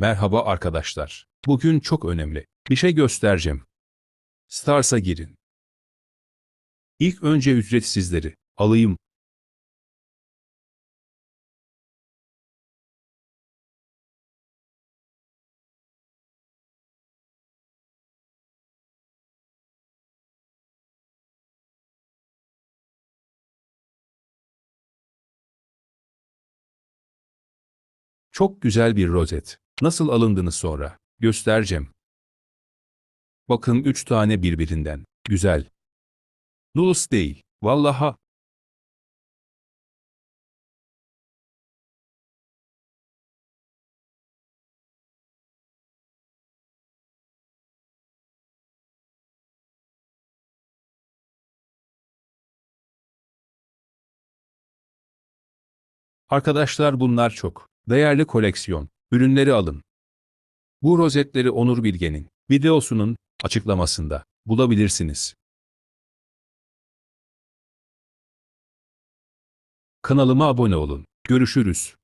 Merhaba arkadaşlar. Bugün çok önemli. Bir şey göstereceğim. Stars'a girin. İlk önce ücretsizleri alayım. Çok güzel bir rozet. Nasıl alındığını sonra göstereceğim. Bakın üç tane birbirinden. Güzel. Lulus değil. Vallaha. Arkadaşlar bunlar çok değerli koleksiyon. Ürünleri alın. Bu rozetleri Onur Bilge'nin videosunun açıklamasında bulabilirsiniz. Kanalıma abone olun. Görüşürüz.